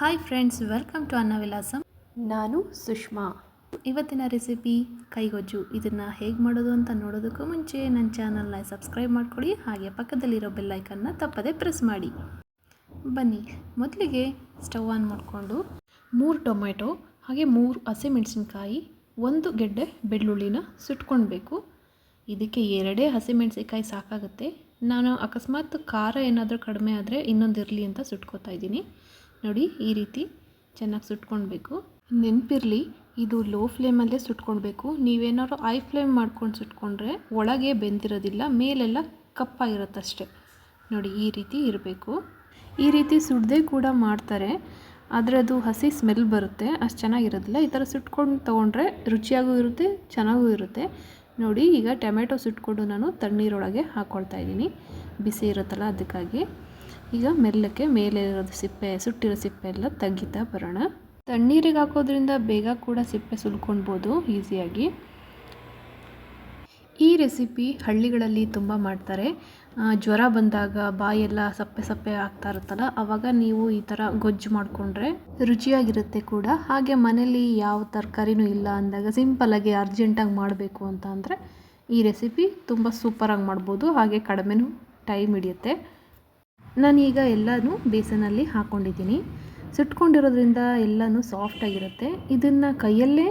Hi friends welcome to ಅನ್ನ ವಿಲಾಸಂ ನಾನು ಸುಷ್ಮಾ. ಇವತ್ತಿನ ರೆಸಿಪಿ ಕೈಗೊಜ್ಜು. ಇದನ್ನು ಹೇಗೆ ಮಾಡೋದು ಅಂತ ನೋಡೋದಕ್ಕೂ ಮುಂಚೆ ನನ್ನ ಚಾನಲ್ನ ಸಬ್ಸ್ಕ್ರೈಬ್ ಮಾಡ್ಕೊಳ್ಳಿ. ಹಾಗೆ ಪಕ್ಕದಲ್ಲಿರೋ ಬೆಲ್ಲೈಕನ್ನ ತಪ್ಪದೇ ಪ್ರೆಸ್ ಮಾಡಿ. ಬನ್ನಿ ಮೊದಲಿಗೆ ಸ್ಟವ್ ಆನ್ ಮಾಡಿಕೊಂಡು ಮೂರು ಟೊಮೆಟೊ ಹಾಗೆ ಮೂರು ಹಸಿಮೆಣಸಿನ್ಕಾಯಿ ಒಂದು ಗೆಡ್ಡೆ ಬೆಳ್ಳುಳ್ಳಿನ ಸುಟ್ಕೊಳ್ಬೇಕು ಇದಕ್ಕೆ ಎರಡೇ ಹಸಿಮೆಣಸಿನ್ಕಾಯಿ ಸಾಕಾಗುತ್ತೆ. ನಾನು ಅಕಸ್ಮಾತ್ ಖಾರ ಏನಾದರೂ ಕಡಿಮೆ ಆದರೆ ಇನ್ನೊಂದು ಇರಲಿ ಅಂತ ಸುಟ್ಕೋತಾ ಇದ್ದೀನಿ. ನೋಡಿ ಈ ರೀತಿ ಚೆನ್ನಾಗಿ ಸುಟ್ಕೊಳ್ಬೇಕು ನೆನಪಿರಲಿ, ಇದು ಲೋ ಫ್ಲೇಮಲ್ಲೇ ಸುಟ್ಕೊಳ್ಬೇಕು ನೀವೇನಾದ್ರು ಐ ಫ್ಲೇಮ್ ಮಾಡ್ಕೊಂಡು ಸುಟ್ಕೊಂಡ್ರೆ ಒಳಗೆ ಬೆಂದಿರೋದಿಲ್ಲ, ಮೇಲೆಲ್ಲ ಕಪ್ಪಾಗಿರುತ್ತಷ್ಟೆ. ನೋಡಿ ಈ ರೀತಿ ಇರಬೇಕು. ಈ ರೀತಿ ಸುಡದೇ ಕೂಡ ಮಾಡ್ತಾರೆ. ಆದರೆ ಅದು ಹಸಿ ಸ್ಮೆಲ್ ಬರುತ್ತೆ, ಅಷ್ಟು ಚೆನ್ನಾಗಿರೋದಿಲ್ಲ. ಈ ಥರ ಸುಟ್ಕೊಂಡು ತೊಗೊಂಡ್ರೆ ರುಚಿಯಾಗೂ ಇರುತ್ತೆ, ಚೆನ್ನಾಗೂ ಇರುತ್ತೆ. ನೋಡಿ ಈಗ ಟೊಮೆಟೊ ಸುಟ್ಕೊಂಡು ನಾನು ತಣ್ಣೀರೊಳಗೆ ಹಾಕ್ಕೊಳ್ತಾ ಇದ್ದೀನಿ. ಬಿಸಿ ಇರುತ್ತಲ್ಲ, ಅದಕ್ಕಾಗಿ. ಈಗ ಮೆಲ್ಲಕ್ಕೆ ಮೇಲೆ ಇರೋದು ಸಿಪ್ಪೆ, ಸುಟ್ಟಿರೋ ಸಿಪ್ಪೆ ಎಲ್ಲ ತೆಗಿತಾ ಬರೋಣ. ತಣ್ಣೀರಿಗೆ ಹಾಕೋದ್ರಿಂದ ಬೇಗ ಕೂಡ ಸಿಪ್ಪೆ ಸುಲ್ಕೊಳ್ಬೋದು ಈಸಿಯಾಗಿ. ಈ ರೆಸಿಪಿ ಹಳ್ಳಿಗಳಲ್ಲಿ ತುಂಬ ಮಾಡ್ತಾರೆ. ಜ್ವರ ಬಂದಾಗ ಬಾಯೆಲ್ಲ ಸಪ್ಪೆ ಸಪ್ಪೆ ಆಗ್ತಾ ಇರುತ್ತಲ್ಲ ಆವಾಗ ನೀವು ಈ ಥರ ಗೊಜ್ಜು ಮಾಡಿಕೊಂಡ್ರೆ ರುಚಿಯಾಗಿರುತ್ತೆ ಕೂಡ. ಹಾಗೆ ಮನೇಲಿ ಯಾವ ತರಕಾರಿನೂ ಇಲ್ಲ ಅಂದಾಗ ಸಿಂಪಲಾಗಿ ಅರ್ಜೆಂಟಾಗಿ ಮಾಡಬೇಕು ಅಂತ ಅಂದರೆ ಈ ರೆಸಿಪಿ ತುಂಬ ಸೂಪರಾಗಿ ಮಾಡ್ಬೋದು. ಹಾಗೆ ಕಡಿಮೆನೂ ಟೈಮ್ ಹಿಡಿಯುತ್ತೆ. ನಾನೀಗ ಎಲ್ಲನೂ ಬೇಸನಲ್ಲಿ ಹಾಕ್ಕೊಂಡಿದ್ದೀನಿ ಸುಟ್ಕೊಂಡಿರೋದ್ರಿಂದ ಎಲ್ಲನೂ ಸಾಫ್ಟಾಗಿರುತ್ತೆ ಇದನ್ನು ಕೈಯಲ್ಲೇ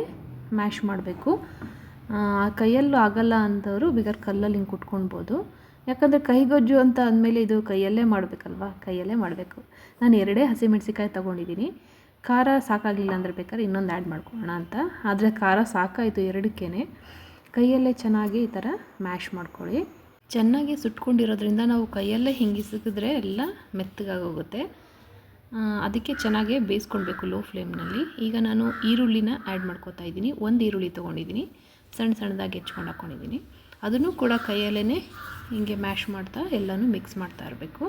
ಮ್ಯಾಶ್ ಮಾಡಬೇಕು. ಕೈಯಲ್ಲೂ ಆಗಲ್ಲ ಅಂತವರು ಬೇಕಾದ್ರೆ ಕಲ್ಲಲ್ಲಿ ಹಿಂಗೆ ಕುಟ್ಕೊಳ್ಬೋದು. ಯಾಕಂದರೆ ಕೈಗೊಜ್ಜು ಅಂತ ಅಂದಮೇಲೆ ಇದು ಕೈಯಲ್ಲೇ ಮಾಡಬೇಕಲ್ವಾ? ಕೈಯಲ್ಲೇ ಮಾಡಬೇಕು. ನಾನು ಎರಡೇ ಹಸಿಮೆಣಸಿಕಾಯಿ ತೊಗೊಂಡಿದ್ದೀನಿ. ಖಾರ ಸಾಕಾಗಲಿಲ್ಲ ಅಂದರೆ ಬೇಕಾದ್ರೆ ಇನ್ನೊಂದು ಆ್ಯಡ್ ಮಾಡ್ಕೊಳ್ಳೋಣ ಅಂತ. ಆದರೆ ಖಾರ ಸಾಕಾಯಿತು ಎರಡಕ್ಕೇ ಕೈಯಲ್ಲೇ ಚೆನ್ನಾಗಿ ಈ ಥರ ಮ್ಯಾಶ್ ಮಾಡ್ಕೊಳ್ಳಿ. ಚೆನ್ನಾಗಿ ಸುಟ್ಕೊಂಡಿರೋದ್ರಿಂದ ನಾವು ಕೈಯಲ್ಲೇ ಹಿಂಗಿಸಿದ್ರೆ ಎಲ್ಲ ಮೆತ್ತಗಾಗೋಗುತ್ತೆ. ಅದಕ್ಕೆ ಚೆನ್ನಾಗಿ ಬೇಯಿಸ್ಕೊಳ್ಬೇಕು ಲೋ ಫ್ಲೇಮ್ನಲ್ಲಿ ಈಗ ನಾನು ಈರುಳ್ಳಿನ ಆ್ಯಡ್ ಮಾಡ್ಕೊತಾ ಇದ್ದೀನಿ. ಒಂದು ಈರುಳ್ಳಿ ತೊಗೊಂಡಿದ್ದೀನಿ. ಸಣ್ಣ ಸಣ್ಣದಾಗಿ ಹೆಚ್ಕೊಂಡು ಹಾಕ್ಕೊಂಡಿದ್ದೀನಿ ಅದನ್ನು ಕೂಡ ಕೈಯಲ್ಲೇ ಹಿಂಗೆ ಮ್ಯಾಶ್ ಮಾಡ್ತಾ ಎಲ್ಲನೂ ಮಿಕ್ಸ್ ಮಾಡ್ತಾ ಇರಬೇಕು.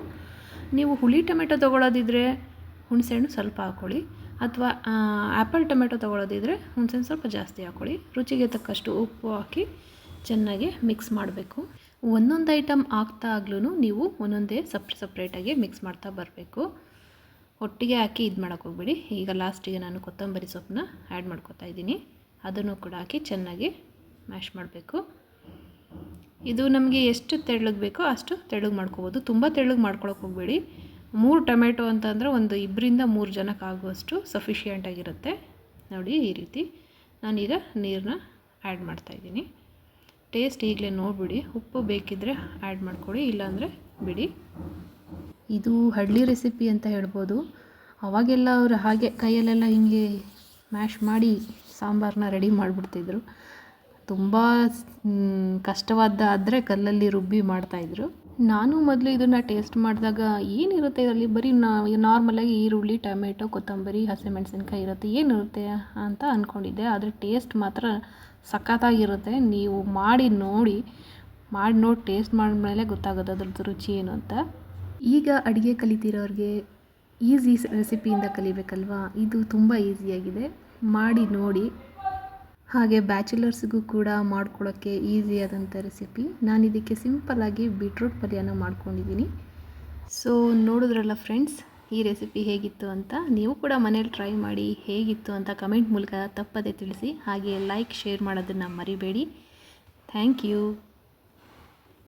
ನೀವು ಹುಳಿ ಟೊಮೆಟೊ ತೊಗೊಳೋದಿದ್ರೆ ಹುಣಸೆಹಣ್ಣು ಸ್ವಲ್ಪ ಹಾಕ್ಕೊಳ್ಳಿ ಅಥವಾ ಆ್ಯಪಲ್ ಟೊಮೆಟೊ ತೊಗೊಳೋದಿದ್ರೆ ಹುಣಸೆಹಣ್ಣು ಸ್ವಲ್ಪ ಜಾಸ್ತಿ ಹಾಕ್ಕೊಳ್ಳಿ ರುಚಿಗೆ ತಕ್ಕಷ್ಟು ಉಪ್ಪು ಹಾಕಿ ಚೆನ್ನಾಗಿ ಮಿಕ್ಸ್ ಮಾಡಬೇಕು. ಒಂದೊಂದು ಐಟಮ್ ಆಗ್ತಾ ಆಗ್ಲೂ ನೀವು ಒಂದೊಂದೇ ಸಪ್ರೇಟ್ ಸಪ್ರೇಟಾಗಿ ಮಿಕ್ಸ್ ಮಾಡ್ತಾ ಬರಬೇಕು. ಒಟ್ಟಿಗೆ ಹಾಕಿ ಇದು ಮಾಡೋಕ್ಕೆ ಹೋಗ್ಬೇಡಿ. ಈಗ ಲಾಸ್ಟಿಗೆ ನಾನು ಕೊತ್ತಂಬರಿ ಸೊಪ್ಪನ್ನ ಆ್ಯಡ್ ಮಾಡ್ಕೊತಾ ಇದ್ದೀನಿ. ಅದನ್ನು ಕೂಡ ಹಾಕಿ ಚೆನ್ನಾಗಿ ಮ್ಯಾಶ್ ಮಾಡಬೇಕು. ಇದು ನಮಗೆ ಎಷ್ಟು ತೆಳ್ಳಗೆ ಬೇಕೋ ಅಷ್ಟು ತೆಳ್ಳಗೆ ಮಾಡ್ಕೋಬೋದು. ತುಂಬ ತೆಳ್ಳಗೆ ಮಾಡ್ಕೊಳಕ್ಕೆ ಹೋಗಬೇಡಿ. ಮೂರು ಟೊಮೆಟೊ ಅಂತಂದರೆ ಒಂದು ಇಬ್ಬರಿಂದ ಮೂರು ಜನಕ್ಕೆ ಆಗುವಷ್ಟು ಸಫಿಷಿಯೆಂಟಾಗಿರುತ್ತೆ ನೋಡಿ ಈ ರೀತಿ ನಾನೀಗ ನೀರನ್ನ ಆ್ಯಡ್ ಮಾಡ್ತಾಯಿದ್ದೀನಿ ಟೇಸ್ಟ್ ಈಗಲೇ ನೋಡಿಬಿಡಿ. ಉಪ್ಪು ಬೇಕಿದ್ದರೆ ಆ್ಯಡ್ ಮಾಡ್ಕೊಳ್ಳಿ ಇಲ್ಲಾಂದರೆ ಬಿಡಿ. ಇದು ಹಳ್ಳಿ ರೆಸಿಪಿ ಅಂತ ಹೇಳ್ಬೋದು. ಅವಾಗೆಲ್ಲ ಅವರು ಹಾಗೆ ಕೈಯಲ್ಲೆಲ್ಲ ಹಿಂಗೆ ಮ್ಯಾಶ್ ಮಾಡಿ ಸಾಂಬಾರನ್ನ ರೆಡಿ ಮಾಡಿಬಿಡ್ತಿದ್ರು. ತುಂಬ ಕಷ್ಟವಾದ ಆದರೆ ಕಲ್ಲಲ್ಲಿ ರುಬ್ಬಿ ಮಾಡ್ತಾಯಿದ್ರು ನಾನು ಮೊದಲು ಇದನ್ನು ಟೇಸ್ಟ್ ಮಾಡಿದಾಗ ಏನಿರುತ್ತೆ ಇದರಲ್ಲಿ? ಬರೀ ನಾರ್ಮಲಾಗಿ ಈರುಳ್ಳಿ, ಟೊಮೆಟೊ, ಕೊತ್ತಂಬರಿ, ಹಸಿಮೆಣಸಿನ್ಕಾಯಿ ಇರುತ್ತೆ. ಏನಿರುತ್ತೆ ಅಂತ ಅಂದ್ಕೊಂಡಿದ್ದೆ ಆದರೆ ಟೇಸ್ಟ್ ಮಾತ್ರ ಸಖತ್ತಾಗಿರುತ್ತೆ. ನೀವು ಮಾಡಿ ನೋಡಿ ಮಾಡಿ ನೋಡಿ ಟೇಸ್ಟ್ ಮಾಡಿದ್ಮೇಲೆ ಗೊತ್ತಾಗೋದು ಅದ್ರದ್ದು ರುಚಿ ಏನು ಅಂತ. ಈಗ ಅಡುಗೆ ಕಲಿತಿರೋರಿಗೆ ಈಸಿ ರೆಸಿಪಿಯಿಂದ ಕಲಿಬೇಕಲ್ವಾ? ಇದು ತುಂಬ ಈಸಿಯಾಗಿದೆ ಮಾಡಿ ನೋಡಿ. ಹಾಗೆ ಬ್ಯಾಚುಲರ್ಸ್ಗೂ ಕೂಡ ಮಾಡ್ಕೊಳ್ಳೋಕ್ಕೆ ಈಸಿಯಾದಂಥ ರೆಸಿಪಿ ನಾನು ಇದಕ್ಕೆ ಸಿಂಪಲ್ಲಾಗಿ ಬೀಟ್ರೂಟ್ ಪಲ್ಯನ ಮಾಡ್ಕೊಂಡಿದ್ದೀನಿ. ಸೊ ನೋಡಿದ್ರಲ್ಲ ಫ್ರೆಂಡ್ಸ್ ಈ ರೆಸಿಪಿ ಹೇಗಿತ್ತು ಅಂತ ನೀವು ಕೂಡ ಮನೇಲಿ ಟ್ರೈ ಮಾಡಿ ಹೇಗಿತ್ತು ಅಂತ ಕಮೆಂಟ್ ಮೂಲಕ ತಪ್ಪದೇ ತಿಳಿಸಿ. ಹಾಗೆ ಲೈಕ್ ಶೇರ್ ಮಾಡೋದನ್ನು ಮರಿಬೇಡಿ. Thank you